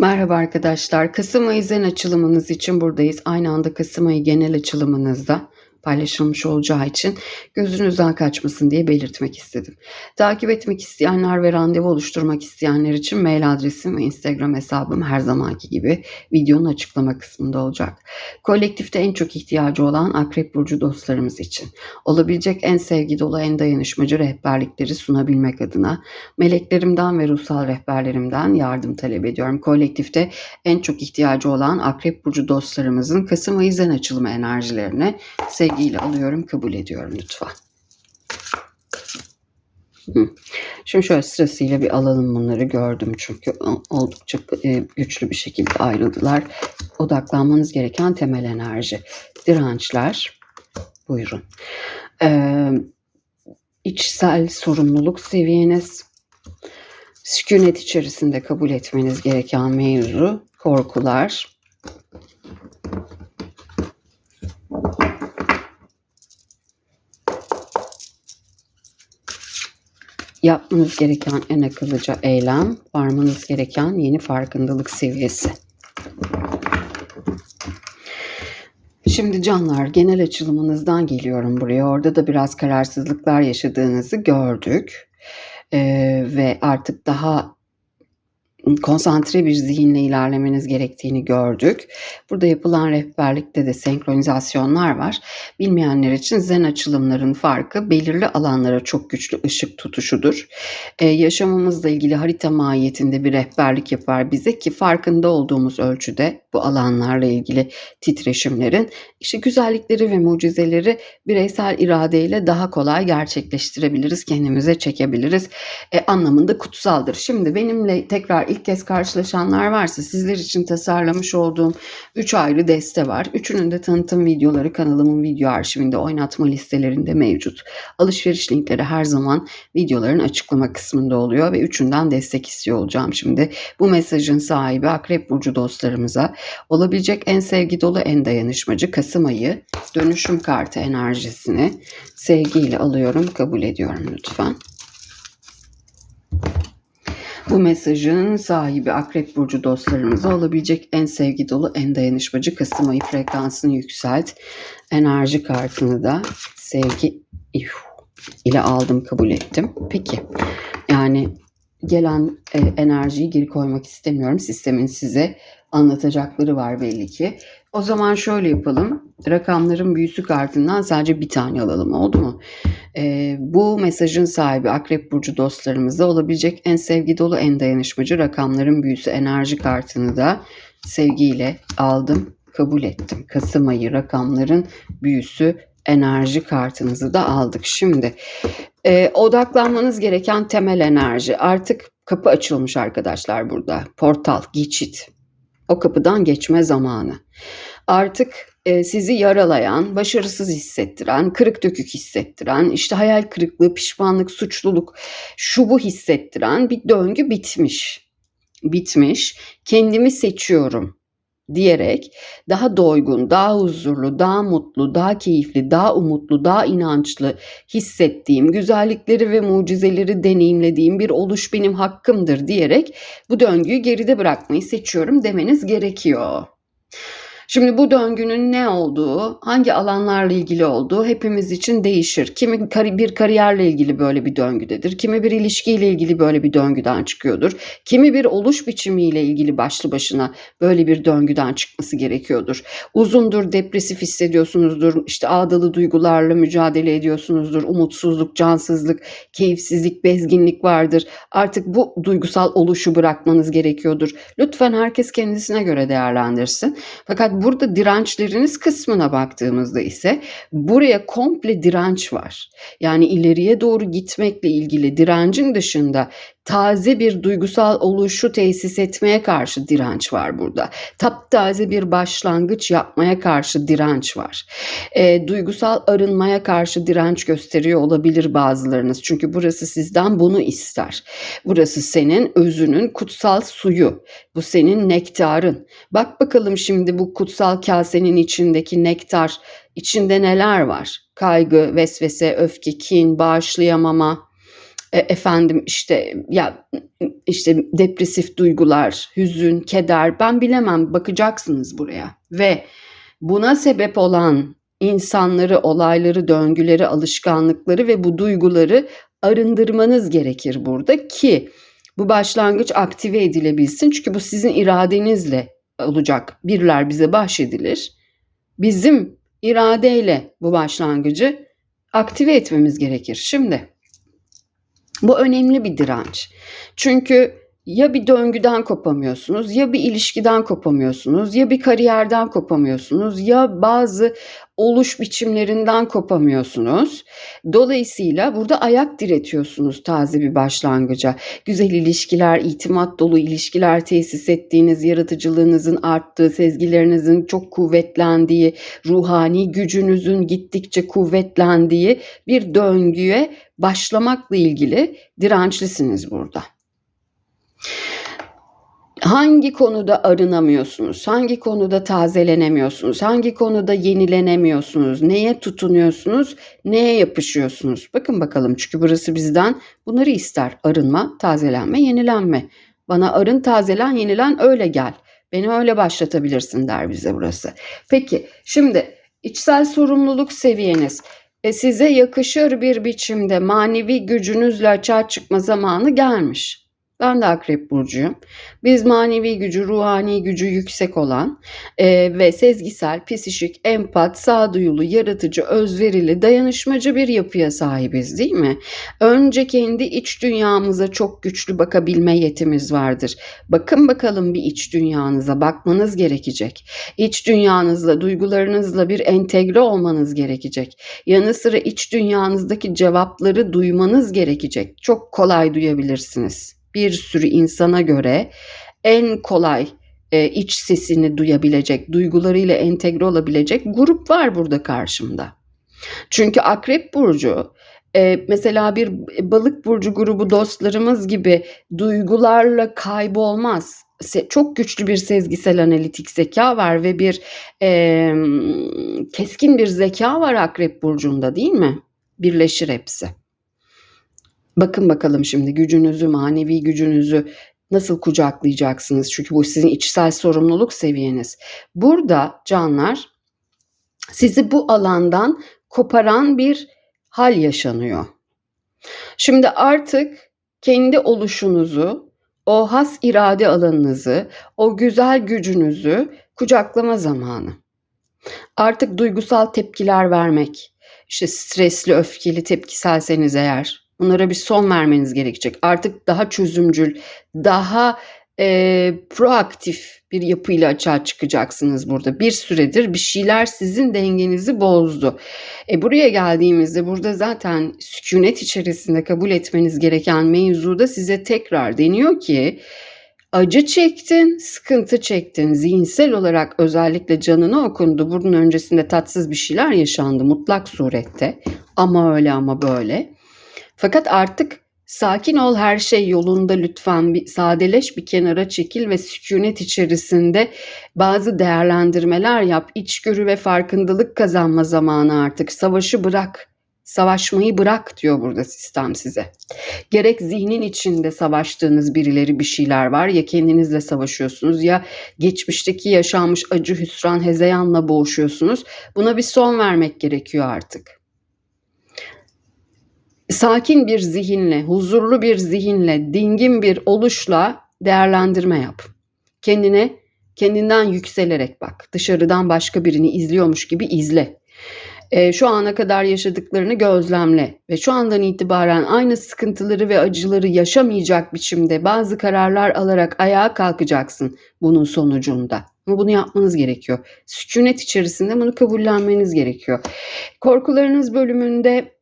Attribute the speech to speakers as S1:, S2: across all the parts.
S1: Merhaba arkadaşlar. Kasım ayı zen açılımınız için buradayız. Aynı anda Kasım ayı genel açılımınızda paylaşılmış olacağı için gözünüzden kaçmasın diye belirtmek istedim. Takip etmek isteyenler ve randevu oluşturmak isteyenler için mail adresim ve Instagram hesabım her zamanki gibi videonun açıklama kısmında olacak. Kolektifte en çok ihtiyacı olan Akrep Burcu dostlarımız için olabilecek en sevgi dolu en dayanışmacı rehberlikleri sunabilmek adına meleklerimden ve ruhsal rehberlerimden yardım talep ediyorum. Kolektifte en çok ihtiyacı olan Akrep Burcu dostlarımızın Kasım ayı zen açılımı enerjilerini sevgiyle alıyorum, kabul ediyorum lütfen. Şimdi şöyle sırasıyla bir alalım bunları gördüm çünkü oldukça e, güçlü bir şekilde ayrıldılar. Odaklanmanız gereken temel enerji. Dirençler. Buyurun. Ee, içsel sorumluluk seviyeniz. Sükunet içerisinde kabul etmeniz gereken mevzu. Korkular. Yapmanız gereken en akıllıca eylem, varmanız gereken yeni farkındalık seviyesi. Şimdi canlar genel açılımınızdan geliyorum buraya. Orada da biraz kararsızlıklar yaşadığınızı gördük. Ee, ve artık daha konsantre bir zihinle ilerlemeniz gerektiğini gördük. Burada yapılan rehberlikte de senkronizasyonlar var. Bilmeyenler için zen açılımların farkı belirli alanlara çok güçlü ışık tutuşudur. Ee, yaşamımızla ilgili harita mahiyetinde bir rehberlik yapar bize ki farkında olduğumuz ölçüde bu alanlarla ilgili titreşimlerin işte güzellikleri ve mucizeleri bireysel iradeyle daha kolay gerçekleştirebiliriz, kendimize çekebiliriz e, anlamında kutsaldır. Şimdi benimle tekrar ilk kez karşılaşanlar varsa sizler için tasarlamış olduğum 3 ayrı deste var. Üçünün de tanıtım videoları kanalımın video arşivinde oynatma listelerinde mevcut. Alışveriş linkleri her zaman videoların açıklama kısmında oluyor ve üçünden destek istiyor olacağım şimdi. Bu mesajın sahibi Akrep Burcu dostlarımıza olabilecek en sevgi dolu en dayanışmacı Kasım ayı dönüşüm kartı enerjisini sevgiyle alıyorum kabul ediyorum lütfen. Bu mesajın sahibi Akrep Burcu dostlarımıza olabilecek en sevgi dolu, en dayanışmacı Kasım ayı frekansını yükselt. Enerji kartını da sevgi ile aldım, kabul ettim. Peki, yani gelen e, enerjiyi geri koymak istemiyorum. Sistemin size anlatacakları var belli ki. O zaman şöyle yapalım. Rakamların büyüsü kartından sadece bir tane alalım oldu mu? Ee, bu mesajın sahibi Akrep Burcu dostlarımıza olabilecek en sevgi dolu en dayanışmacı rakamların büyüsü enerji kartını da sevgiyle aldım kabul ettim. Kasım ayı rakamların büyüsü enerji kartınızı da aldık. Şimdi e, odaklanmanız gereken temel enerji artık kapı açılmış arkadaşlar burada. Portal, geçit. O kapıdan geçme zamanı. Artık e, sizi yaralayan, başarısız hissettiren, kırık dökük hissettiren, işte hayal kırıklığı, pişmanlık, suçluluk, şu bu hissettiren bir döngü bitmiş. Bitmiş. Kendimi seçiyorum diyerek daha doygun, daha huzurlu, daha mutlu, daha keyifli, daha umutlu, daha inançlı hissettiğim, güzellikleri ve mucizeleri deneyimlediğim bir oluş benim hakkımdır diyerek bu döngüyü geride bırakmayı seçiyorum demeniz gerekiyor. Şimdi bu döngünün ne olduğu, hangi alanlarla ilgili olduğu hepimiz için değişir. Kimi bir kariyerle ilgili böyle bir döngüdedir. Kimi bir ilişkiyle ilgili böyle bir döngüden çıkıyordur. Kimi bir oluş biçimiyle ilgili başlı başına böyle bir döngüden çıkması gerekiyordur. Uzundur, depresif hissediyorsunuzdur. İşte ağdalı duygularla mücadele ediyorsunuzdur. Umutsuzluk, cansızlık, keyifsizlik, bezginlik vardır. Artık bu duygusal oluşu bırakmanız gerekiyordur. Lütfen herkes kendisine göre değerlendirsin. Fakat burada dirençleriniz kısmına baktığımızda ise buraya komple direnç var. Yani ileriye doğru gitmekle ilgili direncin dışında taze bir duygusal oluşu tesis etmeye karşı direnç var burada. Taptaze bir başlangıç yapmaya karşı direnç var. E, duygusal arınmaya karşı direnç gösteriyor olabilir bazılarınız. Çünkü burası sizden bunu ister. Burası senin özünün kutsal suyu. Bu senin nektarın. Bak bakalım şimdi bu kutsal kasenin içindeki nektar içinde neler var? Kaygı, vesvese, öfke, kin, bağışlayamama, e, efendim işte ya işte depresif duygular, hüzün, keder ben bilemem bakacaksınız buraya ve buna sebep olan insanları, olayları, döngüleri, alışkanlıkları ve bu duyguları arındırmanız gerekir burada ki bu başlangıç aktive edilebilsin. Çünkü bu sizin iradenizle olacak. Birler bize bahşedilir. Bizim iradeyle bu başlangıcı aktive etmemiz gerekir. Şimdi bu önemli bir direnç. Çünkü ya bir döngüden kopamıyorsunuz, ya bir ilişkiden kopamıyorsunuz, ya bir kariyerden kopamıyorsunuz, ya bazı oluş biçimlerinden kopamıyorsunuz. Dolayısıyla burada ayak diretiyorsunuz taze bir başlangıca. Güzel ilişkiler, itimat dolu ilişkiler tesis ettiğiniz, yaratıcılığınızın arttığı, sezgilerinizin çok kuvvetlendiği, ruhani gücünüzün gittikçe kuvvetlendiği bir döngüye başlamakla ilgili dirençlisiniz burada. Hangi konuda arınamıyorsunuz? Hangi konuda tazelenemiyorsunuz? Hangi konuda yenilenemiyorsunuz? Neye tutunuyorsunuz? Neye yapışıyorsunuz? Bakın bakalım çünkü burası bizden bunları ister. Arınma, tazelenme, yenilenme. Bana arın, tazelen, yenilen öyle gel. Beni öyle başlatabilirsin der bize burası. Peki şimdi içsel sorumluluk seviyeniz e, size yakışır bir biçimde manevi gücünüzle açığa çıkma zamanı gelmiş. Ben de akrep burcuyum. Biz manevi gücü, ruhani gücü yüksek olan e, ve sezgisel, psişik, empat, sağduyulu, yaratıcı, özverili, dayanışmacı bir yapıya sahibiz değil mi? Önce kendi iç dünyamıza çok güçlü bakabilme yetimiz vardır. Bakın bakalım bir iç dünyanıza bakmanız gerekecek. İç dünyanızla, duygularınızla bir entegre olmanız gerekecek. Yanı sıra iç dünyanızdaki cevapları duymanız gerekecek. Çok kolay duyabilirsiniz bir sürü insana göre en kolay e, iç sesini duyabilecek, duygularıyla entegre olabilecek grup var burada karşımda. Çünkü Akrep Burcu e, mesela bir balık burcu grubu dostlarımız gibi duygularla kaybolmaz. Çok güçlü bir sezgisel analitik zeka var ve bir e, keskin bir zeka var Akrep Burcu'nda değil mi? Birleşir hepsi. Bakın bakalım şimdi gücünüzü, manevi gücünüzü nasıl kucaklayacaksınız? Çünkü bu sizin içsel sorumluluk seviyeniz. Burada canlar sizi bu alandan koparan bir hal yaşanıyor. Şimdi artık kendi oluşunuzu, o has irade alanınızı, o güzel gücünüzü kucaklama zamanı. Artık duygusal tepkiler vermek, işte stresli, öfkeli, tepkiselseniz eğer Bunlara bir son vermeniz gerekecek. Artık daha çözümcül, daha e, proaktif bir yapıyla açığa çıkacaksınız burada. Bir süredir bir şeyler sizin dengenizi bozdu. E buraya geldiğimizde burada zaten sükunet içerisinde kabul etmeniz gereken mevzuda size tekrar deniyor ki acı çektin, sıkıntı çektin. Zihinsel olarak özellikle canını okundu. Bunun öncesinde tatsız bir şeyler yaşandı mutlak surette. Ama öyle ama böyle. Fakat artık sakin ol her şey yolunda lütfen bir sadeleş bir kenara çekil ve sükunet içerisinde bazı değerlendirmeler yap. İçgörü ve farkındalık kazanma zamanı artık. Savaşı bırak. Savaşmayı bırak diyor burada sistem size. Gerek zihnin içinde savaştığınız birileri bir şeyler var ya kendinizle savaşıyorsunuz ya geçmişteki yaşanmış acı hüsran hezeyanla boğuşuyorsunuz. Buna bir son vermek gerekiyor artık sakin bir zihinle, huzurlu bir zihinle, dingin bir oluşla değerlendirme yap. Kendine kendinden yükselerek bak. Dışarıdan başka birini izliyormuş gibi izle. E, şu ana kadar yaşadıklarını gözlemle ve şu andan itibaren aynı sıkıntıları ve acıları yaşamayacak biçimde bazı kararlar alarak ayağa kalkacaksın bunun sonucunda. Ama bunu yapmanız gerekiyor. Sükunet içerisinde bunu kabullenmeniz gerekiyor. Korkularınız bölümünde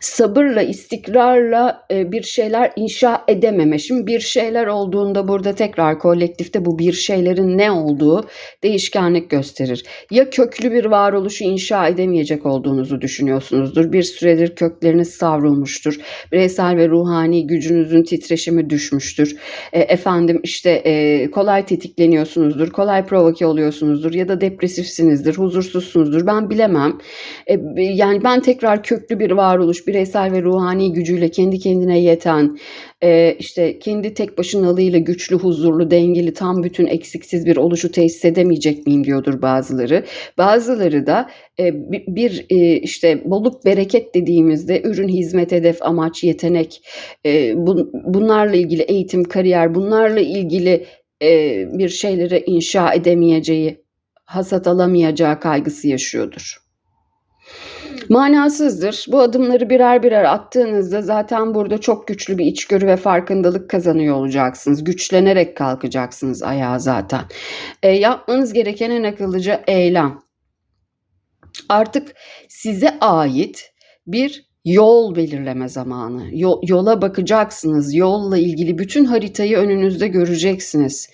S1: sabırla, istikrarla e, bir şeyler inşa edememe. Bir şeyler olduğunda burada tekrar kolektifte bu bir şeylerin ne olduğu değişkenlik gösterir. Ya köklü bir varoluşu inşa edemeyecek olduğunuzu düşünüyorsunuzdur. Bir süredir kökleriniz savrulmuştur. Bireysel ve ruhani gücünüzün titreşimi düşmüştür. E, efendim işte e, kolay tetikleniyorsunuzdur, kolay provoke oluyorsunuzdur ya da depresifsinizdir, huzursuzsunuzdur. Ben bilemem. E, yani ben tekrar köklü bir varoluş, bireysel ve ruhani gücüyle kendi kendine yeten, e, işte kendi tek başınalığıyla güçlü, huzurlu, dengeli, tam bütün eksiksiz bir oluşu tesis edemeyecek miyim diyordur bazıları. Bazıları da e, bir e, işte bolluk bereket dediğimizde ürün, hizmet, hedef, amaç, yetenek, e, bun, bunlarla ilgili eğitim, kariyer, bunlarla ilgili e, bir şeyleri inşa edemeyeceği, hasat alamayacağı kaygısı yaşıyordur. Manasızdır. Bu adımları birer birer attığınızda zaten burada çok güçlü bir içgörü ve farkındalık kazanıyor olacaksınız. Güçlenerek kalkacaksınız ayağa zaten. E, yapmanız gereken en akıllıca eylem. Artık size ait bir yol belirleme zamanı. Yol, yola bakacaksınız. Yolla ilgili bütün haritayı önünüzde göreceksiniz.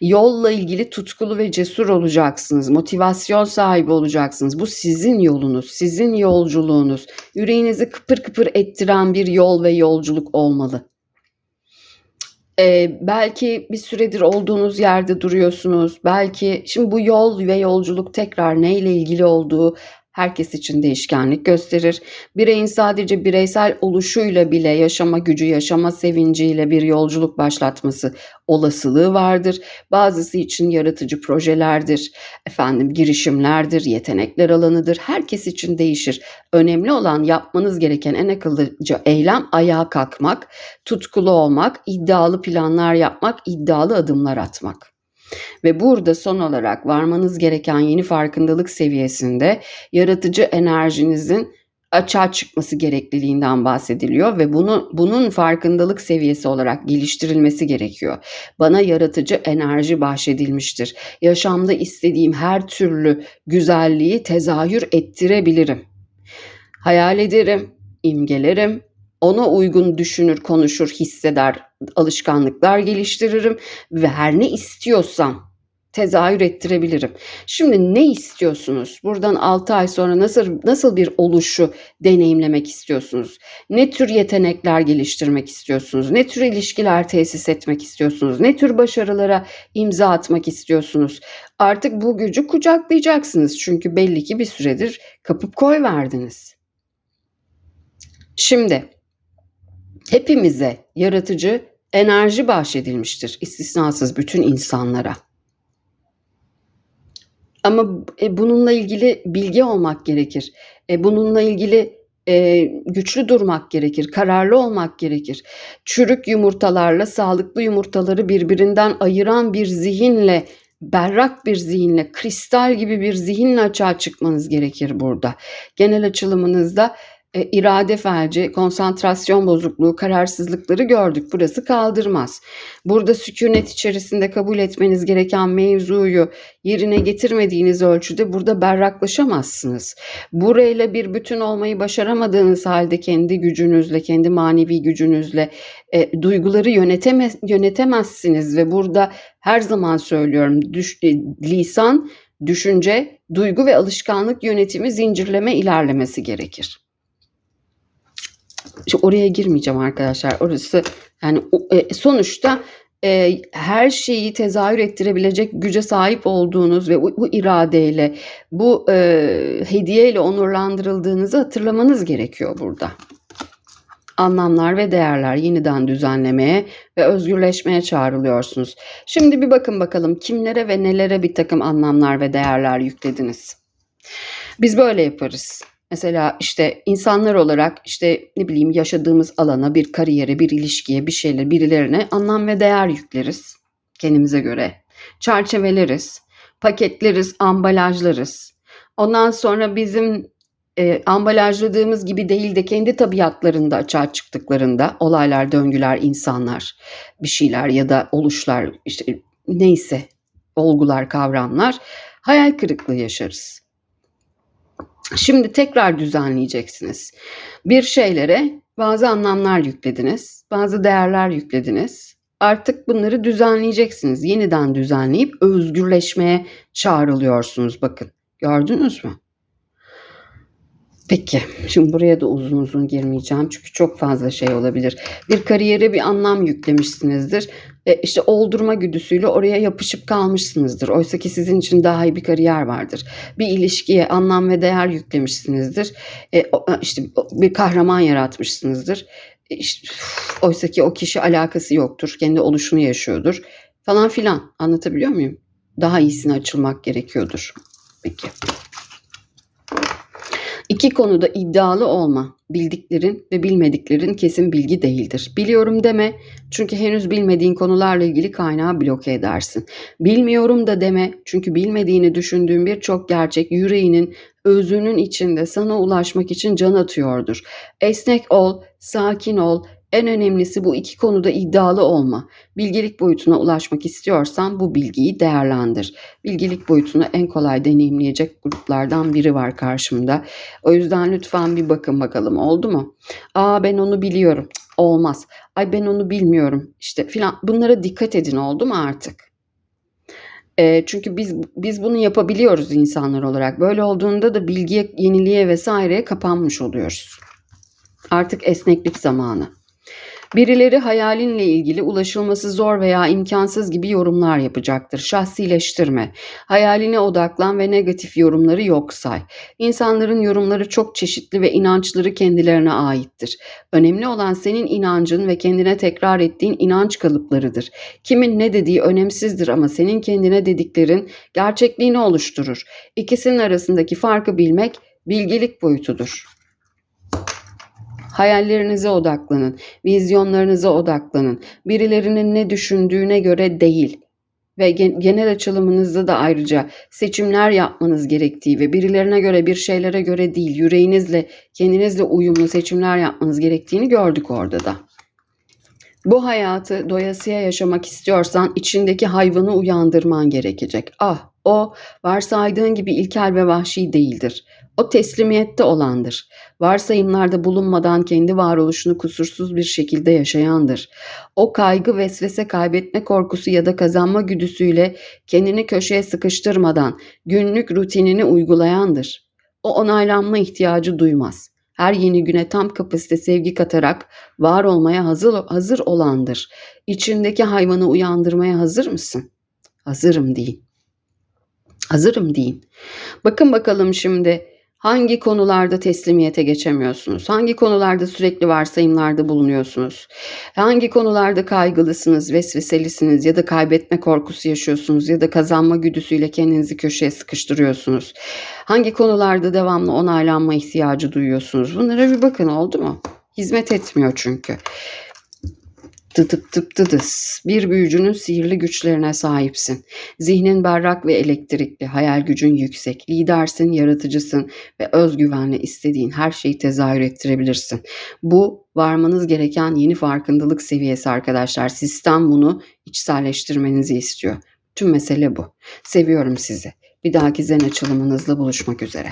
S1: Yolla ilgili tutkulu ve cesur olacaksınız. Motivasyon sahibi olacaksınız. Bu sizin yolunuz, sizin yolculuğunuz. Yüreğinizi kıpır kıpır ettiren bir yol ve yolculuk olmalı. Ee, belki bir süredir olduğunuz yerde duruyorsunuz. Belki şimdi bu yol ve yolculuk tekrar neyle ilgili olduğu herkes için değişkenlik gösterir. Bireyin sadece bireysel oluşuyla bile yaşama gücü, yaşama sevinciyle bir yolculuk başlatması olasılığı vardır. Bazısı için yaratıcı projelerdir, efendim girişimlerdir, yetenekler alanıdır. Herkes için değişir. Önemli olan yapmanız gereken en akıllıca eylem ayağa kalkmak, tutkulu olmak, iddialı planlar yapmak, iddialı adımlar atmak. Ve burada son olarak varmanız gereken yeni farkındalık seviyesinde yaratıcı enerjinizin açığa çıkması gerekliliğinden bahsediliyor ve bunu bunun farkındalık seviyesi olarak geliştirilmesi gerekiyor. Bana yaratıcı enerji bahşedilmiştir. Yaşamda istediğim her türlü güzelliği tezahür ettirebilirim. Hayal ederim, imgelerim, ona uygun düşünür, konuşur, hisseder, alışkanlıklar geliştiririm ve her ne istiyorsam tezahür ettirebilirim. Şimdi ne istiyorsunuz? Buradan 6 ay sonra nasıl nasıl bir oluşu deneyimlemek istiyorsunuz? Ne tür yetenekler geliştirmek istiyorsunuz? Ne tür ilişkiler tesis etmek istiyorsunuz? Ne tür başarılara imza atmak istiyorsunuz? Artık bu gücü kucaklayacaksınız çünkü belli ki bir süredir kapıp koy verdiniz. Şimdi hepimize yaratıcı enerji bahşedilmiştir istisnasız bütün insanlara. Ama e, bununla ilgili bilgi olmak gerekir. E, bununla ilgili e, güçlü durmak gerekir, kararlı olmak gerekir. Çürük yumurtalarla sağlıklı yumurtaları birbirinden ayıran bir zihinle, berrak bir zihinle, kristal gibi bir zihinle açığa çıkmanız gerekir burada. Genel açılımınızda e, irade felci, konsantrasyon bozukluğu, kararsızlıkları gördük. Burası kaldırmaz. Burada sükunet içerisinde kabul etmeniz gereken mevzuyu yerine getirmediğiniz ölçüde burada berraklaşamazsınız. Burayla bir bütün olmayı başaramadığınız halde kendi gücünüzle, kendi manevi gücünüzle e, duyguları yöneteme, yönetemezsiniz ve burada her zaman söylüyorum düş, e, lisan, düşünce, duygu ve alışkanlık yönetimi zincirleme ilerlemesi gerekir. İşte oraya girmeyeceğim arkadaşlar. Orası yani e, sonuçta e, her şeyi tezahür ettirebilecek güce sahip olduğunuz ve bu, bu iradeyle, bu e, hediyeyle onurlandırıldığınızı hatırlamanız gerekiyor burada. Anlamlar ve değerler yeniden düzenlemeye ve özgürleşmeye çağrılıyorsunuz. Şimdi bir bakın bakalım kimlere ve nelere bir takım anlamlar ve değerler yüklediniz. Biz böyle yaparız. Mesela işte insanlar olarak işte ne bileyim yaşadığımız alana, bir kariyere, bir ilişkiye, bir şeyle, birilerine anlam ve değer yükleriz kendimize göre. Çerçeveleriz, paketleriz, ambalajlarız. Ondan sonra bizim e, ambalajladığımız gibi değil de kendi tabiatlarında açığa çıktıklarında olaylar, döngüler, insanlar, bir şeyler ya da oluşlar işte neyse olgular, kavramlar hayal kırıklığı yaşarız. Şimdi tekrar düzenleyeceksiniz. Bir şeylere bazı anlamlar yüklediniz, bazı değerler yüklediniz. Artık bunları düzenleyeceksiniz. Yeniden düzenleyip özgürleşmeye çağrılıyorsunuz bakın. Gördünüz mü? Peki, şimdi buraya da uzun uzun girmeyeceğim çünkü çok fazla şey olabilir. Bir kariyere bir anlam yüklemişsinizdir. E, işte oldurma güdüsüyle oraya yapışıp kalmışsınızdır. Oysa ki sizin için daha iyi bir kariyer vardır. Bir ilişkiye anlam ve değer yüklemişsinizdir. E, o- işte bir kahraman yaratmışsınızdır. E, işte, oysa ki o kişi alakası yoktur. Kendi oluşunu yaşıyordur. Falan filan. Anlatabiliyor muyum? Daha iyisine açılmak gerekiyordur. Peki. İki konuda iddialı olma. Bildiklerin ve bilmediklerin kesin bilgi değildir. Biliyorum deme çünkü henüz bilmediğin konularla ilgili kaynağı bloke edersin. Bilmiyorum da deme çünkü bilmediğini düşündüğün birçok gerçek yüreğinin özünün içinde sana ulaşmak için can atıyordur. Esnek ol, sakin ol. En önemlisi bu iki konuda iddialı olma. Bilgelik boyutuna ulaşmak istiyorsan bu bilgiyi değerlendir. Bilgelik boyutunu en kolay deneyimleyecek gruplardan biri var karşımda. O yüzden lütfen bir bakın bakalım oldu mu? Aa ben onu biliyorum. Olmaz. Ay ben onu bilmiyorum. İşte filan bunlara dikkat edin oldu mu artık? E, çünkü biz biz bunu yapabiliyoruz insanlar olarak. Böyle olduğunda da bilgiye, yeniliğe vesaireye kapanmış oluyoruz. Artık esneklik zamanı. Birileri hayalinle ilgili ulaşılması zor veya imkansız gibi yorumlar yapacaktır. Şahsileştirme. Hayaline odaklan ve negatif yorumları yok say. İnsanların yorumları çok çeşitli ve inançları kendilerine aittir. Önemli olan senin inancın ve kendine tekrar ettiğin inanç kalıplarıdır. Kimin ne dediği önemsizdir ama senin kendine dediklerin gerçekliğini oluşturur. İkisinin arasındaki farkı bilmek bilgelik boyutudur. Hayallerinize odaklanın, vizyonlarınıza odaklanın. Birilerinin ne düşündüğüne göre değil ve gen- genel açılımınızda da ayrıca seçimler yapmanız gerektiği ve birilerine göre bir şeylere göre değil, yüreğinizle, kendinizle uyumlu seçimler yapmanız gerektiğini gördük orada da. Bu hayatı doyasıya yaşamak istiyorsan içindeki hayvanı uyandırman gerekecek. Ah, o varsaydığın gibi ilkel ve vahşi değildir. O teslimiyette olandır. Varsayımlarda bulunmadan kendi varoluşunu kusursuz bir şekilde yaşayandır. O kaygı, vesvese, kaybetme korkusu ya da kazanma güdüsüyle kendini köşeye sıkıştırmadan günlük rutinini uygulayandır. O onaylanma ihtiyacı duymaz. Her yeni güne tam kapasite sevgi katarak var olmaya hazır, hazır olandır. İçindeki hayvanı uyandırmaya hazır mısın? Hazırım deyin. Hazırım deyin. Bakın bakalım şimdi hangi konularda teslimiyete geçemiyorsunuz? Hangi konularda sürekli varsayımlarda bulunuyorsunuz? Hangi konularda kaygılısınız, vesveselisiniz ya da kaybetme korkusu yaşıyorsunuz ya da kazanma güdüsüyle kendinizi köşeye sıkıştırıyorsunuz? Hangi konularda devamlı onaylanma ihtiyacı duyuyorsunuz? Bunlara bir bakın oldu mu? Hizmet etmiyor çünkü. Tıtıp tıp tıdıs. Bir büyücünün sihirli güçlerine sahipsin. Zihnin berrak ve elektrikli, hayal gücün yüksek, lidersin, yaratıcısın ve özgüvenle istediğin her şeyi tezahür ettirebilirsin. Bu varmanız gereken yeni farkındalık seviyesi arkadaşlar. Sistem bunu içselleştirmenizi istiyor. Tüm mesele bu. Seviyorum sizi. Bir dahaki zen açılımınızla buluşmak üzere.